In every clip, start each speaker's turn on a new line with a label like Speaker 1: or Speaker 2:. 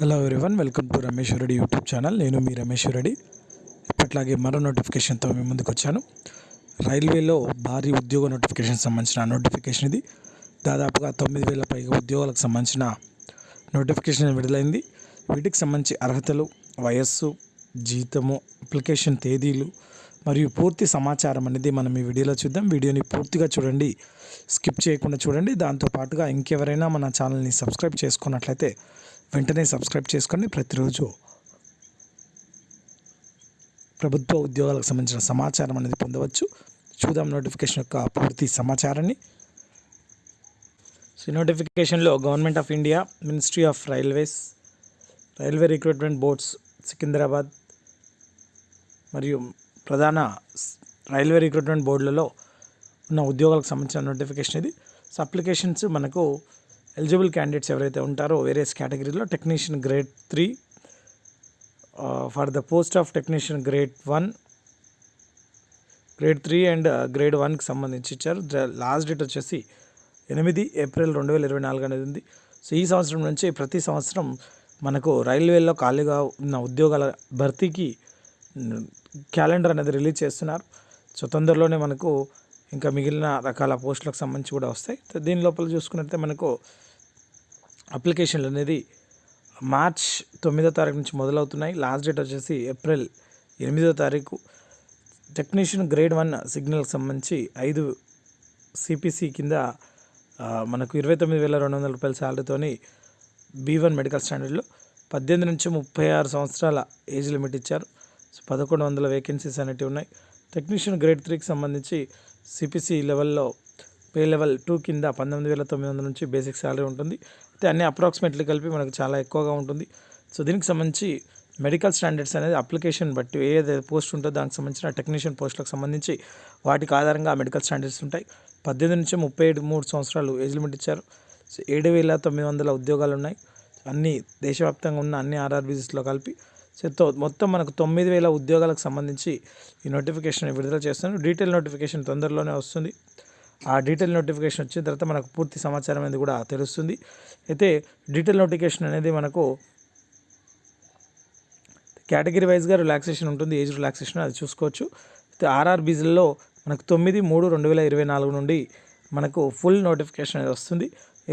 Speaker 1: Hello everyone welcome to Ramesh Reddy YouTube channel నేను మీ రమేష్ రెడ్డి ఇప్పట్లాగే మరో నోటిఫికేషన్తో మీ ముందుకు వచ్చాను. రైల్వేలో భారీ ఉద్యోగ నోటిఫికేషన్ సంబంధించిన నోటిఫికేషన్ ఇది. దాదాపుగా తొమ్మిది వేల పైగా ఉద్యోగాలకు సంబంధించిన నోటిఫికేషన్ విడుదలైంది. వీటికి సంబంధించి అర్హతలు వయస్సు జీతము అప్లికేషన్ తేదీలు మరియు పూర్తి సమాచారం అనేది మనం ఈ వీడియోలో చూద్దాం. వీడియోని పూర్తిగా చూడండి. స్కిప్ చేయకుండా చూడండి. దాంతో పాటుగా ఇంకెవరైనా మన ఛానల్ని సబ్స్క్రైబ్ చేసుకున్నట్లయితే వెంటనే సబ్స్క్రైబ్ చేసుకోండి ప్రతిరోజు ప్రభుత్వ ఉద్యోగాలకు సంబంధించిన సమాచారం అనేది పొందవచ్చు. చూద్దాం నోటిఫికేషన్ యొక్క పూర్తి సమాచారాన్ని. సో నోటిఫికేషన్లో government of India ministry of railways railway recruitment boards Secunderabad మరియు ప్రధాన రైల్వే రిక్రూట్మెంట్ బోర్డులలో ఉన్న ఉద్యోగాలకు సంబంధించిన నోటిఫికేషన్ ఇది. సో అప్లికేషన్స్ మనకు ఎలిజిబుల్ క్యాండిడేట్స్ ఎవరైతే ఉంటారో వేరియస్ కేటగిరీలో technician grade three for the post of technician grade one grade three and grade వన్కి సంబంధించి ఇచ్చారు. లాస్ట్ డేట్ వచ్చేసి ఎనిమిది ఏప్రిల్ రెండు వేల ఇరవై నాలుగు అనేది ఉంది. సో ఈ సంవత్సరం నుంచి ప్రతి సంవత్సరం మనకు రైల్వేలో ఖాళీగా ఉన్న ఉద్యోగాల భర్తీకి క్యాలెండర్ అనేది రిలీజ్ చేస్తున్నారు. సో తొందరలోనే మనకు ఇంకా మిగిలిన రకాల పోస్టులకు సంబంధించి కూడా వస్తాయి. దీని లోపల చూసుకున్నట్లయితే మనకు అప్లికేషన్లు అనేది మార్చ్ తొమ్మిదో తారీఖు నుంచి మొదలవుతున్నాయి. లాస్ట్ డేట్ వచ్చేసి ఏప్రిల్ ఎనిమిదో తారీఖు. టెక్నీషియన్ గ్రేడ్ వన్ సిగ్నల్కి సంబంధించి ఐదు సిపిసి కింద మనకు ఇరవై తొమ్మిది వేల రెండు వందల రూపాయల శాలరీతోని బీ వన్ మెడికల్ స్టాండర్డ్లో పద్దెనిమిది నుంచి ముప్పై ఆరు సంవత్సరాల ఏజ్ లిమిట్ ఇచ్చారు. సో పదకొండు వందల వేకెన్సీస్ అనేటివి ఉన్నాయి. టెక్నీషియన్ గ్రేడ్ త్రీకి సంబంధించి సిపిసి లెవెల్లో పే లెవెల్ టూ కింద పంతొమ్మిది వేల తొమ్మిది వందల నుంచి బేసిక్ శాలరీ ఉంటుంది. అయితే అన్ని అప్రాక్సిమేట్లీ కలిపి మనకు చాలా ఎక్కువగా ఉంటుంది. సో దీనికి సంబంధించి మెడికల్ స్టాండర్డ్స్ అనేది అప్లికేషన్ బట్టి ఏదైతే పోస్ట్ ఉంటుందో దానికి సంబంధించిన టెక్నీషియన్ పోస్టులకు సంబంధించి వాటికి ఆధారంగా మెడికల్ స్టాండర్డ్స్ ఉంటాయి. పద్దెనిమిది నుంచి ముప్పై ఏడు మూడు సంవత్సరాలు ఏజ్ లిమిట్ ఇచ్చారు. సో ఏడు వేల తొమ్మిది వందల ఉద్యోగాలు ఉన్నాయి. అన్ని దేశవ్యాప్తంగా ఉన్న అన్ని ఆర్ఆర్బీసీస్లో కలిపి సో మొత్తం మనకు తొమ్మిది వేల ఉద్యోగాలకు సంబంధించి ఈ నోటిఫికేషన్ విడుదల చేస్తాను డీటెయిల్ నోటిఫికేషన్ తొందరలోనే వస్తుంది. ఆ డీటెయిల్ నోటిఫికేషన్ వచ్చిన తర్వాత మనకు పూర్తి సమాచారం అనేది కూడా తెలుస్తుంది. అయితే డీటెయిల్ నోటిఫికేషన్ అనేది మనకు కేటగిరీ వైజ్గా రిలాక్సేషన్ ఉంటుంది. ఏజ్ రిలాక్సేషన్ అది చూసుకోవచ్చు. అయితే ఆర్ఆర్బీజీల్లో మనకు తొమ్మిది మూడు రెండు వేల ఇరవై నాలుగు నుండి మనకు ఫుల్ నోటిఫికేషన్ అనేది వస్తుంది.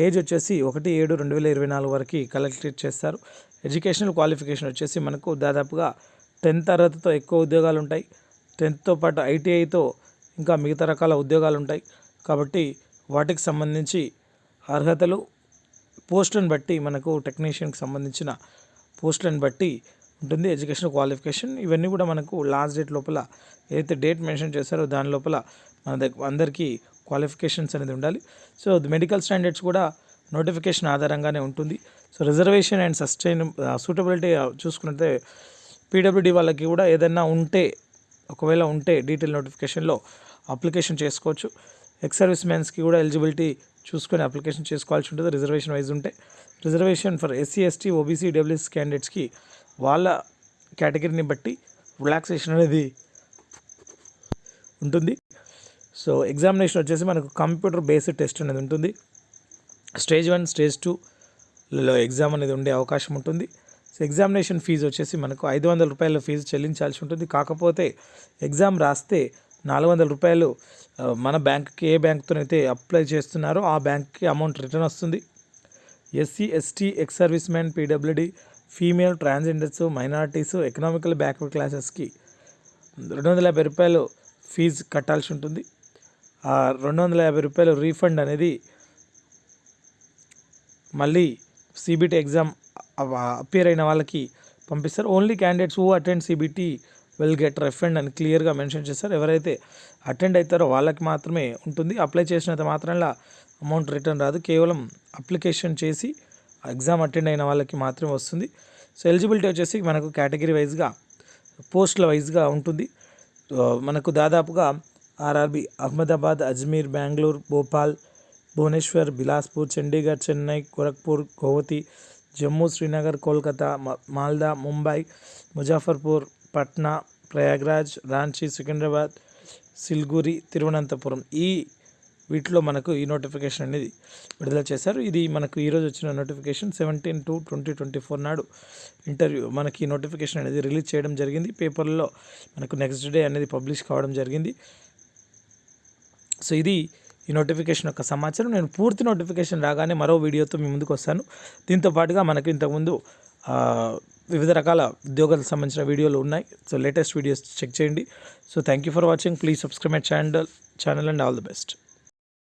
Speaker 1: ఏజ్ వచ్చేసి ఒకటి ఏడు రెండు వేల ఇరవై నాలుగు వరకు కలెక్టరేట్ చేస్తారు. ఎడ్యుకేషనల్ క్వాలిఫికేషన్ వచ్చేసి మనకు దాదాపుగా టెన్త్ అర్హతతో ఎక్కువ ఉద్యోగాలు ఉంటాయి. టెన్త్తో పాటు ఐటీఐతో ఇంకా మిగతా రకాల ఉద్యోగాలు ఉంటాయి. కాబట్టి వాటికి సంబంధించి అర్హతలు పోస్టులను బట్టి మనకు టెక్నీషియన్కి సంబంధించిన పోస్టులను బట్టి ఉంటుంది ఎడ్యుకేషన్ క్వాలిఫికేషన్. ఇవన్నీ కూడా మనకు లాస్ట్ డేట్ లోపల ఏదైతే డేట్ మెన్షన్ చేస్తారో దాని లోపల మన దగ్గర అందరికీ క్వాలిఫికేషన్స్ అనేది ఉండాలి. సో మెడికల్ స్టాండర్డ్స్ కూడా నోటిఫికేషన్ ఆధారంగానే ఉంటుంది. So reservation and sustain suitability చూసుకుంటే పీడబ్ల్యూడి వాళ్ళకి కూడా ఏదైనా ఉంటే ఒకవేళ ఉంటే డీటెయిల్ నోటిఫికేషన్లో అప్లికేషన్ చేసుకోవచ్చు. ఎక్స్ సర్వీస్ మ్యాన్స్కి కూడా ఎలిజిబిలిటీ చూసుకొని అప్లికేషన్ చేసుకోవాల్సి ఉంటుంది రిజర్వేషన్ వైజ్ ఉంటే. Reservation for SC ST OBC WS క్యాండిడేట్స్కి వాళ్ళ కేటగిరీని బట్టి రిలాక్సేషన్ అనేది ఉంటుంది. సో ఎగ్జామినేషన్ వచ్చేసి మనకు కంప్యూటర్ బేస్డ్ టెస్ట్ అనేది ఉంటుంది. స్టేజ్ వన్ స్టేజ్ టూలో ఎగ్జామ్ అనేది ఉండే అవకాశం ఉంటుంది. సో ఎగ్జామినేషన్ ఫీజు వచ్చేసి మనకు ఐదు వందల రూపాయల ఫీజు చెల్లించాల్సి ఉంటుంది. కాకపోతే ఎగ్జామ్ రాస్తే నాలుగు వందల రూపాయలు మన బ్యాంక్కి ఏ బ్యాంక్తోనైతే అప్లై చేస్తున్నారో ఆ బ్యాంక్కి అమౌంట్ రిటర్న్ వస్తుంది. SC ST ex service man PWD female transgenders minorities economical backward క్లాసెస్కి రెండు వందల యాభై రూపాయలు ఫీజు కట్టాల్సి ఉంటుంది. ఆ రెండు వందల యాభై రూపాయలు రీఫండ్ అనేది మళ్ళీ సిబిటి ఎగ్జామ్ అపియర్ అయిన వాళ్ళకి పంపిస్తారు. Only candidates who attend CBT will get refund అని క్లియర్గా మెన్షన్ చేస్తారు. ఎవరైతే అటెండ్ అవుతారో వాళ్ళకి మాత్రమే ఉంటుంది. అప్లై చేసినంత మాత్రంలో అమౌంట్ రిటర్న్ రాదు. కేవలం అప్లికేషన్ చేసి ఎగ్జామ్ అటెండ్ అయిన వాళ్ళకి మాత్రమే వస్తుంది. సో ఎలిజిబిలిటీ వచ్చేసి మనకు కేటగిరీ వైజ్గా పోస్టుల వైజ్గా ఉంటుంది. Uh, మనకు దాదాపుగా ఆర్ఆర్బి అహ్మదాబాద్ అజ్మీర్ బెంగళూరు భోపాల్ భువనేశ్వర్ బిలాస్పూర్ చండీగఢ్ చెన్నై గోరఖ్పూర్ గౌహతి జమ్మూ శ్రీనగర్ కోల్కతా మాల్దా ముంబై ముజాఫర్పూర్ పట్నా ప్రయాగ్రాజ్ రాంచీ సికింద్రాబాద్ సిల్గురి తిరువనంతపురం. ఈ వీటిలో మనకు ఈ నోటిఫికేషన్ అనేది విడుదల చేశారు. ఇది మనకు ఈరోజు వచ్చిన notification seventeen to twenty twenty four నాడు ఇంటర్వ్యూ. మనకి ఈ నోటిఫికేషన్ అనేది రిలీజ్ చేయడం జరిగింది. పేపర్లో మనకు నెక్స్ట్ డే అనేది పబ్లిష్ కావడం జరిగింది. సో ఇది ఈ నోటిఫికేషన్ యొక్క సమాచారం. నేను పూర్తి నోటిఫికేషన్ రాగానే మరో వీడియోతో మీ ముందుకు వస్తాను. దీంతో పాటుగా మనకు ఇంతకుముందు వివిధ రకాల ఉద్యోగాలకు సంబంధించిన వీడియోలు ఉన్నాయి. సో లేటెస్ట్ వీడియోస్ చెక్ చేయండి. So thank you for watching please subscribe my channel channel and all the best